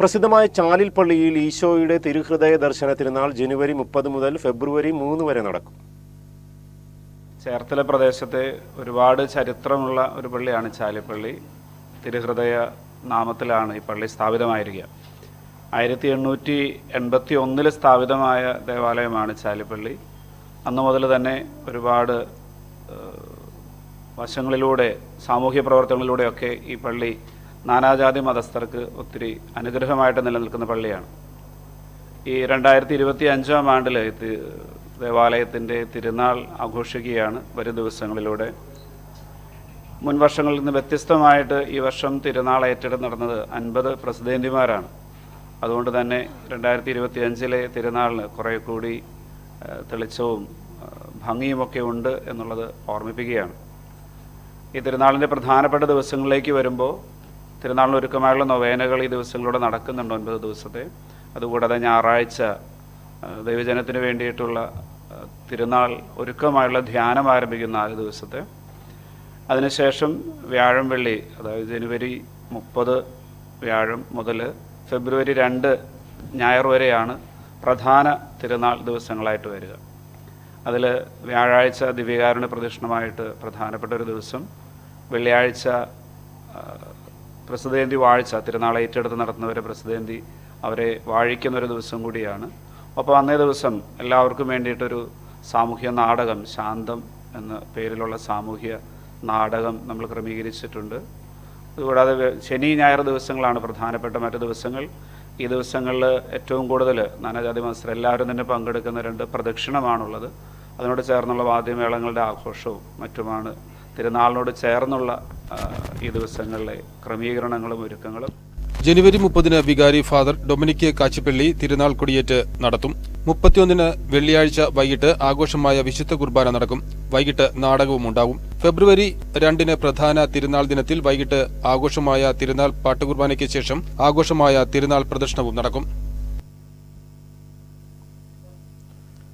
പ്രസിദ്ധമായ ചാലിൽ പള്ളിയിൽ ഈശോയുടെ തിരുഹൃദയ ദർശന തിരുനാൾ ജനുവരി മുപ്പത് മുതൽ ഫെബ്രുവരി മൂന്ന് വരെ നടക്കും. ചേർത്തല പ്രദേശത്തെ ഒരുപാട് ചരിത്രമുള്ള ഒരു പള്ളിയാണ് ചാലിപ്പള്ളി തിരുഹൃദയ നാമത്തിലാണ് ഈ പള്ളി സ്ഥാപിതമായിരിക്കുക. ആയിരത്തി എണ്ണൂറ്റി എൺപത്തി ഒന്നിൽ സ്ഥാപിതമായ ദേവാലയമാണ് ചാലിപ്പള്ളി അന്നു മുതൽ തന്നെ ഒരുപാട് വശങ്ങളിലൂടെ സാമൂഹ്യ പ്രവർത്തനങ്ങളിലൂടെയൊക്കെ ഈ പള്ളി നാനാജാതി മതസ്ഥർക്ക് ഒത്തിരി അനുഗ്രഹമായിട്ട് നിലനിൽക്കുന്ന പള്ളിയാണ്. ഈ രണ്ടായിരത്തി ഇരുപത്തി അഞ്ചാം ആണ്ടിൽ ദേവാലയത്തിന്റെ തിരുനാൾ ആഘോഷിക്കുകയാണ് വരും ദിവസങ്ങളിലൂടെ. മുൻ വർഷങ്ങളിൽ നിന്ന് വ്യത്യസ്തമായിട്ട് ഈ വർഷം തിരുനാൾ ഏറ്റെടുത്ത് നടന്നത് അൻപത് പ്രസിദ്ധേന്തിമാരാണ് അതുകൊണ്ട് തന്നെ രണ്ടായിരത്തി ഇരുപത്തി അഞ്ചിലെ തിരുനാളിന് കുറേ കൂടി തെളിച്ചവും ഭംഗിയുമൊക്കെ ഉണ്ട് എന്നുള്ളത് ഓർമ്മിപ്പിക്കുകയാണ്. ഈ തിരുനാളിന്റെ പ്രധാനപ്പെട്ട ദിവസങ്ങളിലേക്ക് വരുമ്പോൾ തിരുനാളിന് ഒരുക്കമായുള്ള നൊവേനകൾ ഈ ദിവസങ്ങളിലൂടെ നടക്കുന്നുണ്ട് ഒൻപത് ദിവസത്തെ. അതുകൂടാതെ ഞായറാഴ്ച ദൈവജനത്തിന് വേണ്ടിയിട്ടുള്ള തിരുനാൾ ഒരുക്കമായുള്ള ധ്യാനം ആരംഭിക്കുന്ന നാല് ദിവസത്തെ. അതിനുശേഷം വ്യാഴം വെള്ളി അതായത് ജനുവരി മുപ്പത് വ്യാഴം മുതൽ ഫെബ്രുവരി രണ്ട് ഞായർ വരെയാണ് പ്രധാന തിരുനാൾ ദിവസങ്ങളായിട്ട് വരിക. അതിൽ വ്യാഴാഴ്ച ദിവ്യകാരുണ്യ പ്രദക്ഷിണമായിട്ട് പ്രധാനപ്പെട്ട ഒരു ദിവസം വെള്ളിയാഴ്ച പ്രസിദ്ധേന്തി വാഴ്ച തിരുനാൾ ഏറ്റെടുത്ത് നടത്തുന്നവരെ പ്രസിദ്ധേന്തി അവരെ വാഴിക്കുന്ന ഒരു ദിവസം കൂടിയാണ്. അപ്പോൾ അന്നേ ദിവസം എല്ലാവർക്കും വേണ്ടിയിട്ടൊരു സാമൂഹ്യ നാടകം ശാന്തം എന്ന പേരിലുള്ള സാമൂഹ്യ നാടകം നമ്മൾ ക്രമീകരിച്ചിട്ടുണ്ട്. അതുകൂടാതെ ശനി ഞായർ ദിവസങ്ങളാണ് പ്രധാനപ്പെട്ട മറ്റു ദിവസങ്ങൾ. ഈ ദിവസങ്ങളിൽ ഏറ്റവും കൂടുതൽ നാനാജാതി മത്സരം എല്ലാവരും തന്നെ പങ്കെടുക്കുന്ന രണ്ട് പ്രദക്ഷിണമാണുള്ളത്. അതിനോട് ചേർന്നുള്ള വാദ്യമേളങ്ങളുടെ ആഘോഷവും മറ്റുമാണ്. തിരുനാളിനോട് ചേർന്നുള്ള ഈ ദിവസങ്ങളിലെ ക്രമീകരണങ്ങളും ഒരുക്കങ്ങളും. ജനുവരി മുപ്പതിന് വികാരി ഫാദർ ഡൊമിനിക് കാച്ചിപ്പള്ളി തിരുനാൾ കൊടിയേറ്റ് നടത്തും. മുപ്പത്തിയൊന്നിന് വെള്ളിയാഴ്ച വൈകിട്ട് ആഘോഷമായ വിശുദ്ധ കുർബാന നടക്കും. വൈകിട്ട് നാടകവും ഉണ്ടാകും. ഫെബ്രുവരി രണ്ടിന് പ്രധാന തിരുനാൾ ദിനത്തിൽ വൈകിട്ട് ആഘോഷമായ തിരുനാൾ പാട്ടുകുർബാനയ്ക്ക് ശേഷം ആഘോഷമായ തിരുനാൾ പ്രദർശനവും നടക്കും.